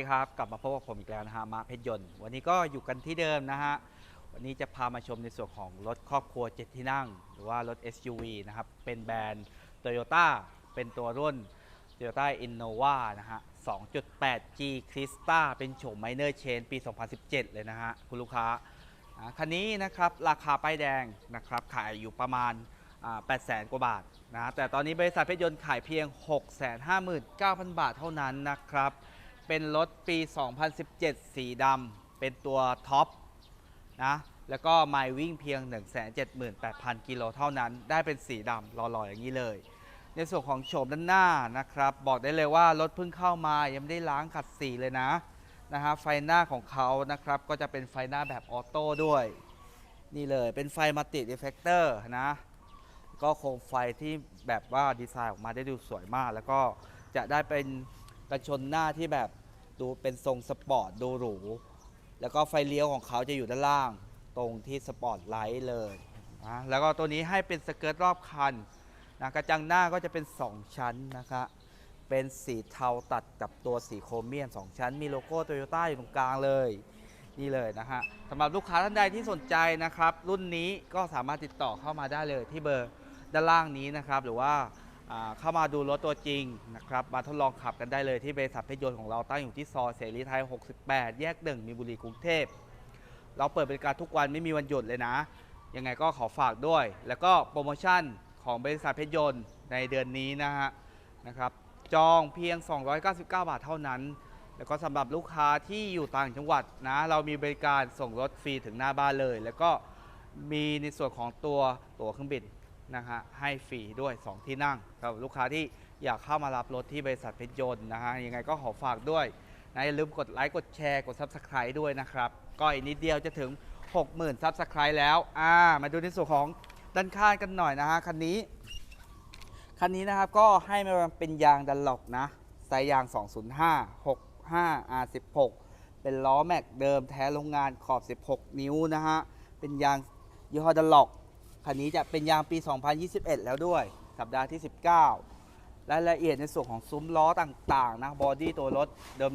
สดีครับ กลับมาพบกับผมอีกแล้วนะฮะมาเพชรยนต์ วันนี้ก็อยู่กันที่เดิมนะฮะ วันนี้จะพามาชมในส่วนของรถครอบครัว 7 ที่นั่ง หรือว่ารถ SUV นะครับ เป็นแบรนด์ Toyota เป็นตัวรุ่น Toyota Innova นะฮะ 2.8G Crista เป็นโฉม Minor Change ปี 2017 เลยนะฮะ คุณลูกค้า คันนี้นะครับราคาป้ายแดงนะครับขายอยู่ประมาณ800,000กว่าบาทนะฮะแต่ตอนนี้บริษัทเพชรยนต์ขายเพียง 659,000 บาทเท่านั้นนะครับ เป็นรถปี 2017 สีดำเป็นตัวท็อปนะแล้วก็ไมล์วิ่งเพียง 178,000 กิโลเท่านั้นได้เป็นสีดำหล่อๆอย่างนี้เลย ในส่วนของโฉมด้านหน้านะครับ บอกได้เลยว่ารถเพิ่งเข้ามายังไม่ได้ล้างขัดสีเลยนะนะฮะไฟหน้าของเขานะครับก็จะเป็นไฟหน้าแบบออโต้ด้วย นี่เลยเป็นไฟมัลติเดฟเฟกเตอร์นะก็โคมไฟที่แบบว่าดีไซน์ออกมาได้ดูสวยมาก แล้วก็จะได้เป็นกระชนหน้าที่แบบ ดูเป็นทรงสปอร์ตดูหรู แล้วก็ไฟเลี้ยวของเขาจะอยู่ด้านล่าง ตรงที่สปอร์ตไลท์เลยนะแล้วก็ตัวนี้ให้เป็นสเกิร์ตรอบคันนะกระจังหน้าก็จะเป็น 2 ชั้นนะคะเป็นสีเทาตัดกับตัวสีโครเมียม 2 ชั้น มีโลโก้โตโยต้าอยู่ตรงกลางเลยนี่เลยนะฮะสำหรับลูกค้าท่านใดที่สนใจนะครับ รุ่นนี้ก็สามารถติดต่อเข้ามาได้เลยที่เบอร์ด้านล่างนี้นะครับ หรือว่าอ่า เข้ามาดูรถตัวจริงนะครับมาทดลองขับกันได้เลยที่บริษัทเพชรยนต์ของเราตั้งอยู่ที่ซอยเสรีไทย 68 แยกหนึ่งมีบุรีกรุงเทพ เราเปิดบริการทุกวันไม่มีวันหยุดเลยนะ ยังไงก็ขอฝากด้วย แล้วก็โปรโมชั่นของบริษัทเพชรยนต์ในเดือนนี้นะฮะนะครับจองเพียง 299 บาทเท่านั้น แล้วก็สำหรับลูกค้าที่อยู่ต่างจังหวัดนะ เรามีบริการส่งรถฟรีถึงหน้าบ้านเลย แล้วก็มีในส่วนของตัวตั๋วเครื่องบิน นะฮะให้ฟรีด้วย 2 ที่นั่งสำหรับลูกค้าที่อยากเข้ามารับรถที่บริษัทเพชรยนต์นะฮะยังไงก็ขอฝากด้วยนะอย่าลืมกดไลค์กดแชร์กด Subscribe ด้วยนะครับก็อีกนิดเดียวจะถึง 60,000 Subscribe แล้วอ่ามาดูในส่วนของด้านข้างกันหน่อยนะฮะคันนี้คันนี้นะครับก็ให้มาเป็นยางดันล็อกนะไซส์ยาง 205 65 R16 เป็นล้อแม็กเดิมแท้โรงงานขอบ 16 นิ้วนะฮะเป็นยางยี่ห้อดันล็อก คันนี้จะเป็นยางปี 2021 แล้วด้วย สัปดาห์ที่ 19 รายละเอียดในส่วนของซุ้มล้อต่างๆนะบอดี้ตัวรถ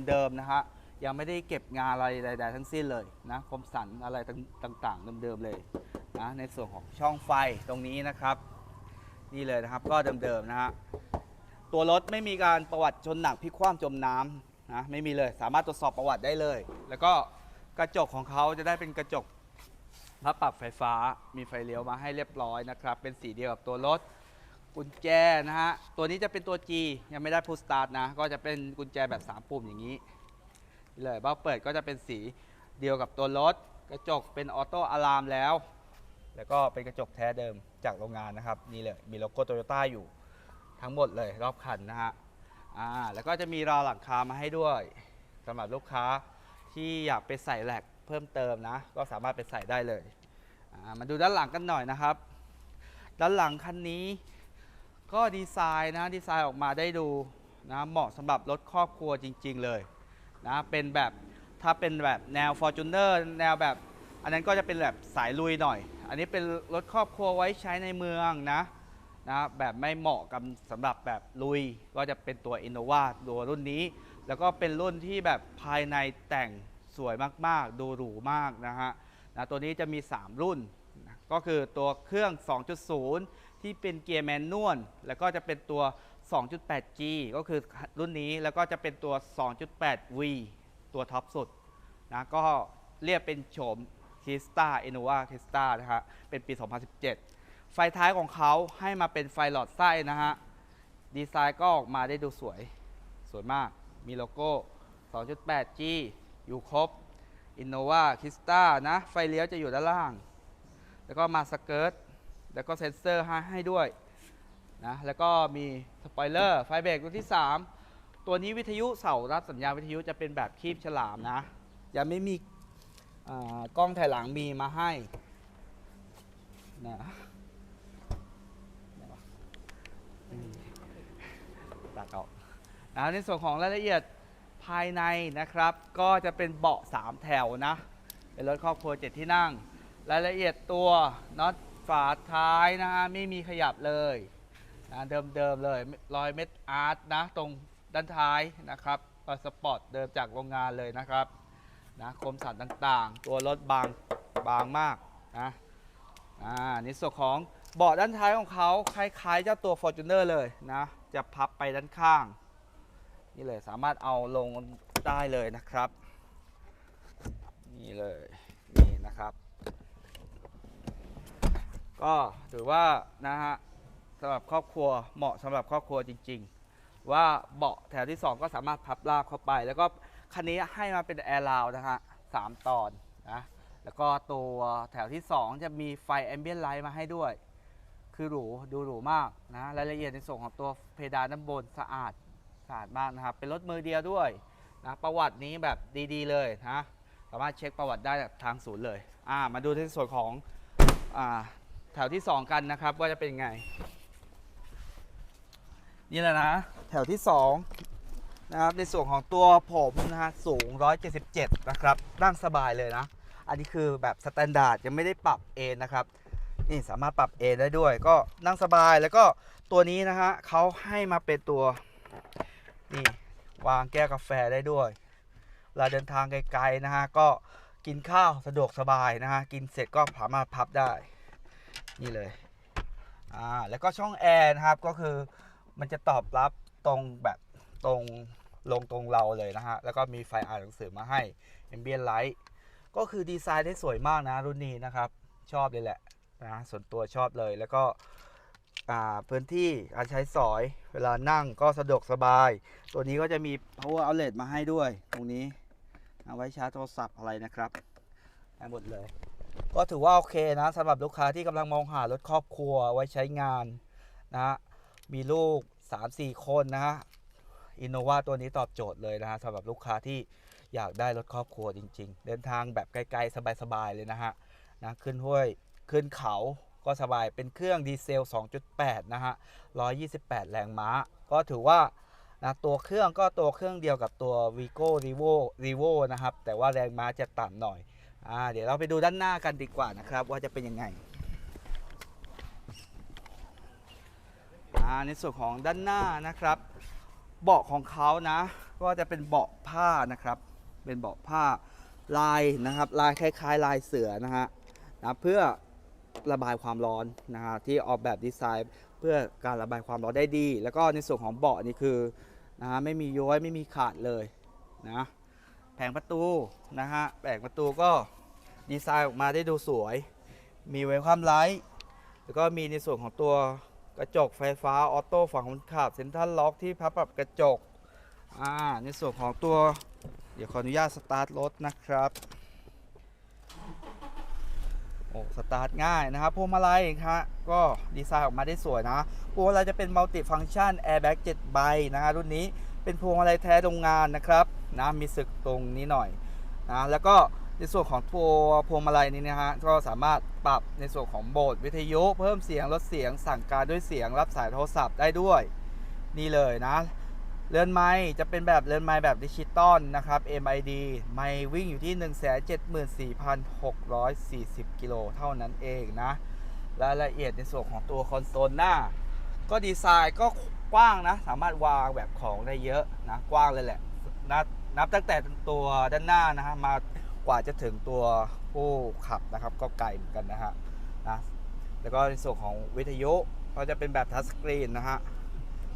เดิมๆนะฮะยังไม่ได้เก็บงานอะไรใดๆทั้งสิ้นเลยนะคมสันอะไรต่างๆเดิมๆเลยนะในส่วนของช่องไฟตรงนี้นะครับ นี่เลยนะครับก็เดิมๆนะฮะตัวรถไม่มีการประวัติชนหนักพิกคว่ำจมน้ำนะไม่มีเลยสามารถตรวจสอบประวัติได้เลย แล้วก็กระจกของเขาจะได้เป็นกระจก พับปรับไฟฟ้ามีไฟเลี้ยวมาให้เรียบร้อยนะครับ เป็นสีเดียวกับตัวรถ กุญแจนะฮะ ตัวนี้จะเป็นตัว G ยังไม่ได้พูสตาร์ทนะ ก็จะเป็นกุญแจแบบ 3 ปุ่มอย่างนี้เลยเบ้าเปิดก็จะเป็นสีเดียวกับตัวรถ กระจกเป็นออโต้อะลามแล้ว แล้วก็เป็นกระจกแท้เดิมจากโรงงานนะครับ นี่เลยมีโลโก้โตโยต้าอยู่ทั้งหมดเลยรอบคันนะฮะอ่าแล้วก็จะมีราวหลังคามาให้ด้วยสำหรับลูกค้าที่อยากไปใส่แหลก เพิ่มเติมนะ ก็สามารถไปใส่ได้เลยมาดูด้านหลังกันหน่อยนะครับ ด้านหลังคันนี้ ก็ดีไซน์นะดีไซน์ออกมาได้ดูนะเหมาะสำหรับรถครอบครัวจริง ๆ เลยนะเป็นแบบถ้าเป็นแบบแนว Fortuner แนวแบบ อันนั้นก็จะเป็นแบบสายลุยหน่อย อันนี้เป็นรถครอบครัวไว้ใช้ในเมืองนะนะแบบไม่เหมาะกับสำหรับแบบลุยก็จะเป็นตัว Innova ตัวรุ่นนี้ แล้วก็เป็นรุ่นที่แบบภายในแต่ง สวยมากๆ ดูหรูมากนะฮะนะตัวนี้จะมี 3 รุ่นนะก็คือตัวเครื่อง 2.0 ที่เป็นเกียร์แมนนวลแล้วก็จะเป็นตัว 2.8G ก็คือรุ่นนี้แล้วก็จะเป็นตัว 2.8V ตัวท็อปสุดนะก็เรียกเป็นโฉมคิสตาเอโนวาคิสตานะฮะเป็นปี 2017 ไฟท้ายของเขาให้มาเป็นไฟหลอดไส้นะฮะ ดีไซน์ก็ออกมาได้ดูสวย สวยมาก มีโลโก้ 2.8G อยู่ครบ Innova k i s t a นะไฟเลี้ยวจะอยู่ด้านล่าง แล้วก็มาสเกิร์ตแล้วก็เซ็นเซอร์ให้ให้ด้วยนะแล้วก็มีสปอยเลอร์ไฟเบรกตัวที่ 3 ตัวนี้วิทยุเสารับสัญญาณวิทยุจะเป็นแบบคีบฉลามนะยังไม่มีกล้องถ่ายหลังมีมาให้นะตัดออกนะในส่วนของรายละเอียด ภายในนะครับ ก็จะเป็นเบาะ 3 แถวนะ เป็นรถครอบครัว 7 ที่นั่ง รายละเอียดตัวน็อตฝาท้ายนะฮะไม่มีขยับเลยนะเดิมๆเลยรอยเม็ดอาร์ตนะ ตรงด้านท้ายนะครับก็สปอร์ตเดิมจากโรงงานเลยนะครับนะคมสันต่างๆ ตัวรถบางบางมากนะอ่าในส่วนของเบาะด้านท้ายของเขาคล้ายๆเจ้าตัว Fortuner เลยนะ จะพับไปด้านข้าง นี่เลยสามารถเอาลงได้เลยนะครับ นี่เลยนี่นะครับ ก็ถือว่านะฮะสำหรับครอบครัวเหมาะสำหรับครอบครัวจริง ๆ ว่าเบาะแถวที่ 2 ก็สามารถพับลากเข้าไป แล้วก็คันนี้ให้มาเป็นแอร์ราวนะฮะสามตอนนะแล้วก็ตัวแถวที่ 2 จะมีไฟแอมเบียนไลท์มาให้ด้วย คือหรูดูหรูมากนะรายละเอียดในส่วนของตัวเพดานด้านบนสะอาด สะอาดมากนะครับ เป็นรถมือเดียวด้วยนะประวัตินี้แบบดีๆเลยนะสามารถเช็คประวัติได้จากทางศูนย์เลยอ่ามาดูในส่วนของอ่าแถวที่ 2 กันนะครับ ว่าจะเป็นไง นี่แหละนะแถวที่ 2 นะครับ ในส่วนของตัวผมนะฮะสูง 177 นะครับนั่งสบายเลยนะ อันนี้คือแบบสแตนดาร์ดยังไม่ได้ปรับเอนนะครับนี่สามารถปรับเอนได้ด้วย ก็นั่งสบายแล้วก็ตัวนี้นะฮะเขาให้มาเป็นตัว นี่ วางแก้วกาแฟได้ด้วยเวลาเดินทางไกลๆนะฮะ ก็กินข้าวสะดวกสบายนะฮะ กินเสร็จก็สามารถพับได้ นี่เลย อ่า แล้วก็ช่องแอร์นะครับ ก็คือมันจะตอบรับตรงแบบตรงลงตรงเราเลยนะฮะ แล้วก็มีไฟอ่านหนังสือมาให้ Ambient Light ก็คือดีไซน์ได้สวยมากนะรุ่นนี้นะครับ ชอบเลยแหละนะส่วนตัวชอบเลยแล้วก็ พื้นที่กาใช้สอยเวลานั่งก็สะดวกสบาย ตัวนี้ก็จะมี power outlet มาให้ด้วย ตรงนี้เอาไว้ชาร์จโทรศัพท์อะไรนะครับได้หมดเลย ก็ถือว่าโอเคนะสำหรับลูกค้าที่กำลังมองหารถครอบครัวไว้ใช้งานนะฮะมีลูก 3-4 คนนะฮะอินโนวาตัวนี้ตอบโจทย์เลยนะฮะสำหรับลูกค้าที่อยากได้รถครอบครัวจริง ๆ เดินทางแบบไกลๆสบายๆเลยนะฮะนะขึ้นห้วยขึ้นเขา ก็สบายเป็นเครื่องดีเซล 2.8 นะฮะ 128 แรงม้า ก็ถือว่านะตัวเครื่องก็ตัวเครื่องเดียวกับตัว Vigo Revo Revo นะครับ แต่ว่าแรงม้าจะต่ำหน่อยอ่าเดี๋ยวเราไปดูด้านหน้ากันดีกว่านะครับ ว่าจะเป็นยังไงอ่าในส่วนของด้านหน้านะครับ เบาะของเขานะ ก็จะเป็นเบาะผ้านะครับ เป็นเบาะผ้าลายนะครับ ลายคล้ายๆ ลายเสือนะฮะนะเพื่อ ระบายความร้อนนะฮะที่ออกแบบดีไซน์เพื่อการระบายความร้อนได้ดี แล้วก็ในส่วนของเบาะนี่คือนะฮะไม่มีย้อยไม่มีขาดเลยนะแผงประตูนะฮะแผงประตูก็ดีไซน์ออกมาได้ดูสวย มีไว้ความไลท์แล้วก็มีในส่วนของตัวกระจกไฟฟ้าออโต้ฝั่งคนขับเซ็นทรัลล็อกที่พับปรับกระจกอ่าในส่วนของตัว เดี๋ยวขออนุญาตสตาร์ทรถนะครับ อ้สตาร์ทง่ายนะครับพวงมาลัยครับก็ดีไซน์ออกมาได้สวยนะพวงมาลัยจะเป็นมัลติฟังชันแอร์แบ็ก7ใบนะฮะรุ่นนี้เป็นพวงมาลัยแท้โรงงานนะครับนะมีสึกตรงนี้หน่อยนะแล้วก็ในส่วนของตัวพวงมาลัยนี้นะฮะก็สามารถปรับในส่วนของโบสวิทยุเพิ่มเสียงลดเสียงสั่งการด้วยเสียงรับสายโทรศัพท์ได้ด้วย นี่เลยนะ เรือนไม้จะเป็นแบบเรือนไม้แบบดิจิตอลนะครับ MID ไม้วิ่งอยู่ที่ 174,640 กิโลเท่านั้นเองนะรายละเอียดในส่วนของตัวคอนโซลหน้า ก็ดีไซน์ก็กว้างนะ สามารถวางแบบของได้เยอะนะกว้างเลยแหละนับนับตั้งแต่ตัวด้านหน้านะฮะมากว่าจะถึงตัวผู้ขับนะครับ ก็ไกลเหมือนกันนะฮะนะแล้วก็ในส่วนของวิทยุก็จะเป็นแบบทัชสกรีนนะฮะ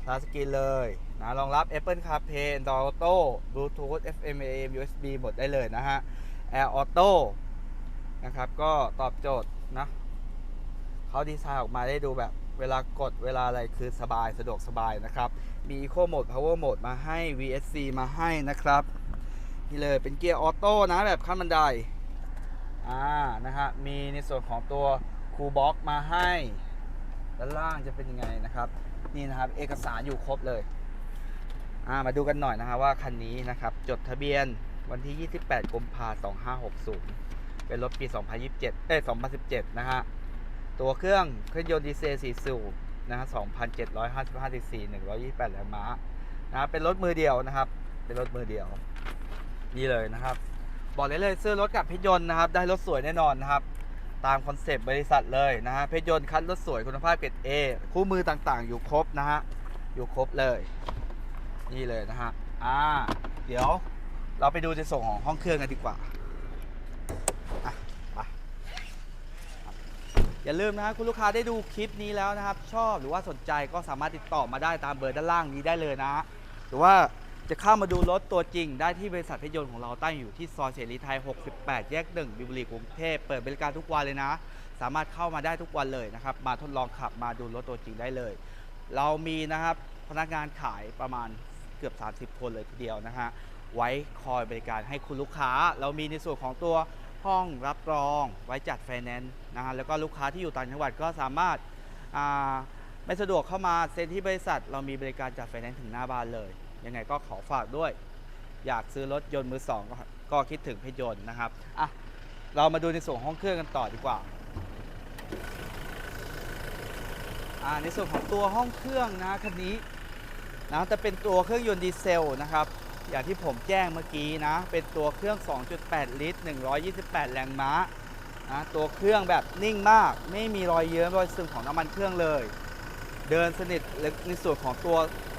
ทัชสกรีนเลยนะรองรับ Apple CarPlay Android Auto Bluetooth FM AM USB หมดได้เลยนะฮะ Air Auto นะครับก็ตอบโจทย์นะเขาดีไซน์ออกมาได้ดูแบบเวลากดเวลาอะไรคือสบายสะดวกสบายนะครับ มี Eco Mode Power Mode มาให้ VSC มาให้นะครับนี่เลยเป็นเกียร์ออโต้นะแบบขั้นบันไดอ่านะฮะมีในส่วนของตัวคูบ็อกมาให้ ด้านล่างจะเป็นยังไงนะครับ นี่นะครับเอกสารอยู่ครบเลยามาดูกันหน่อยนะฮะว่าคันนี้นะครับจดทะเบียนวันที่ 28กุมภาพันธ์2560 เป็นรถปี 2027 เอ้ย 2017 นะฮะ ตัวเครื่องเครื่องยนต์ดีเซล4สูบนะฮะ2,755 cc 128แรงม้านะเป็นรถมือเดียวนะครับ เป็นรถมือเดียว นี่เลยนะครับ บอกเลยเลยซื้อรถกับพชรยนต์นะครับ ได้รถสวยแน่นอนนะครับ ตามคอนเซปต์บริษัทเลยนะฮะเพชรยนต์คัดรถสวยคุณภาพเกรดเอคู่มือต่างๆ อยู่ครบนะฮะอยู่ครบเลย นี่เลยนะฮะอ่าเดี๋ยวเราไปดูในส่วนของห้องเครื่องกันดีกว่าอะไปอย่าลืมนะครับคุณลูกค้าได้ดูคลิปนี้แล้วนะครับ ชอบหรือว่าสนใจก็สามารถติดต่อมาได้ตามเบอร์ด้านล่างนี้ได้เลยนะหรือว่า จะเข้ามาดูรถตัวจริงได้ที่บริษัทเพชรยนต์ของเราตั้งอยู่ที่ซอยเสรีไทย 68 แยก 1 บิวบุรีกรุงเทพเปิดบริการทุกวันเลยนะ สามารถเข้ามาได้ทุกวันเลยนะครับ มาทดลองขับมาดูรถตัวจริงได้เลย เรามีนะครับพนักงานขายประมาณเกือบ 30 คนเลยทีเดียวนะฮะ ไว้คอยบริการให้คุณลูกค้า เรามีในส่วนของตัวห้องรับรองไว้จัดไฟแนนซ์นะฮะ แล้วก็ลูกค้าที่อยู่ต่างจังหวัดก็สามารถไม่สะดวกเข้ามาเซ็นที่บริษัท เรามีบริการจัดไฟแนนซ์ถึงหน้าบ้านเลย ยังไงก็ขอฝากด้วย อยากซื้อรถยนต์มือสองก็ก็คิดถึงเพชรยนต์นะครับอะเรามาดูในส่วนของห้องเครื่องกันต่อดีกว่าอ่าในส่วนของตัวห้องเครื่องนะคันนี้นะจะเป็นตัวเครื่องยนต์ดีเซลนะครับ อย่างที่ผมแจ้งเมื่อกี้นะ เป็นตัวเครื่อง 2.8 ลิตร 128 แรงม้านะตัวเครื่องแบบนิ่งมาก ไม่มีรอยเยิ้มรอยซึมของน้ำมันเครื่องเลย เดินสนิทในส่วนของตัว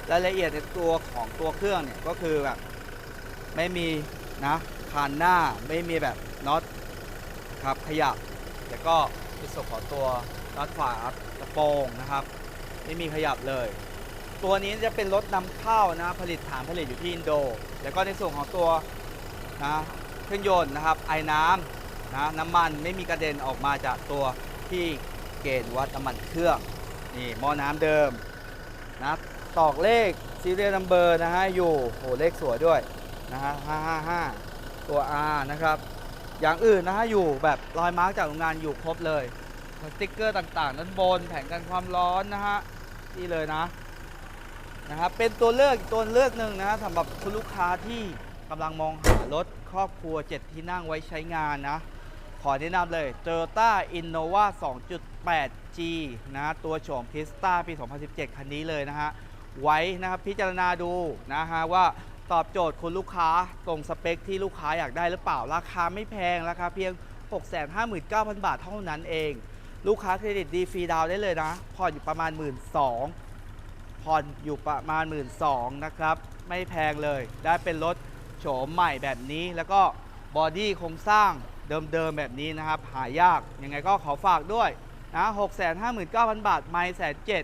รายละเอียดในตัวของตัวเครื่องเนี่ยก็คือแบบไม่มีนะคานหน้าไม่มีแบบน็อตครับขยับแล้วก็ในส่วนของตัวน็อตฝากระโปรงนะครับ ไม่มีขยับเลย ตัวนี้จะเป็นรถนำเข้านะผลิตฐานผลิตอยู่ที่อินโด แล้วก็ในส่วนของตัวนะเครื่องยนต์นะครับไอ้น้ำนะน้ำมันไม่มีกระเด็นออกมาจากตัวที่เกณฑ์วัดน้ำมันเครื่องนี่หม้อน้ำเดิมนะ ตอกเลขซีเรียลนัมเบอร์นะฮะอยู่โหเลขสวยด้วยนะฮะ555 ตัว R นะครับ อย่างอื่นนะฮะอยู่แบบรอยมาร์กจากโรงงานอยู่ครบเลยสติ๊กเกอร์ต่างๆด้านบนแผงกันความร้อนนะฮะนี่เลยนะนะครับเป็นตัวเลือกตัวเลือกหนึ่งนะสำหรับคุณลูกค้าที่กำลังมองหารถครอบครัว 7 ที่นั่งไว้ใช้งานนะ ขอแนะนำเลย Toyota Innova 2.8G นะ ตัวโฉม Pista ปี 2017 คันนี้เลยนะฮะ ไว้นะครับพิจารณาดูนะฮะว่าตอบโจทย์คุณลูกค้าตรงสเปคที่ลูกค้าอยากได้หรือเปล่า ราคาไม่แพงราคาเพียง 659,000 บาทเท่านั้นเอง ลูกค้าเครดิตดีฟรีดาวได้เลยนะผ่อนอยู่ประมาณ 1 2ื่นผ่อนอยู่ประมาณ 1 2ื่นนะครับ ไม่แพงเลยได้เป็นรถโฉมใหม่แบบนี้ แล้วก็บอดี้โครงสร้างเดิมๆแบบนี้นะครับ หายากยังไงก็ขอฝากด้วยนะ659,000 บาทไม่แสนเจ็ด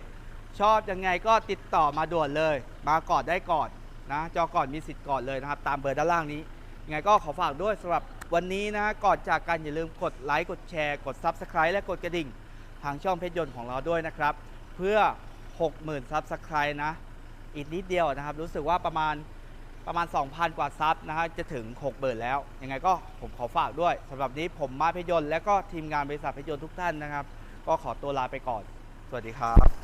ชอบยังไงก็ติดต่อมาด่วนเลย มาก่อนได้ก่อนนะจอก่อนมีสิทธิ์ก่อนเลยนะครับ ตามเบอร์ด้านล่างนี้ยังไงก็ขอฝากด้วยสำหรับวันนี้นะก่อนจากกันอย่าลืมกดไลค์กดแชร์กด Subscribe และกดกระดิ่ง ทางช่องเพชรยนต์ของเราด้วยนะครับ เพื่อ 60,000 Subscribe นะ อีกนิดเดียวนะครับ รู้สึกว่าประมาณประมาณ 2,000 กว่าซับนะฮะจะถึง 60,000 แล้ว ยังไงก็ผมขอฝากด้วยสำหรับนี้ผมมาเพชรยนต์และก็ทีมงานบริษัทเพชรยนต์ทุกท่านนะครับ ก็ขอตัวลาไปก่อน สวัสดีครับ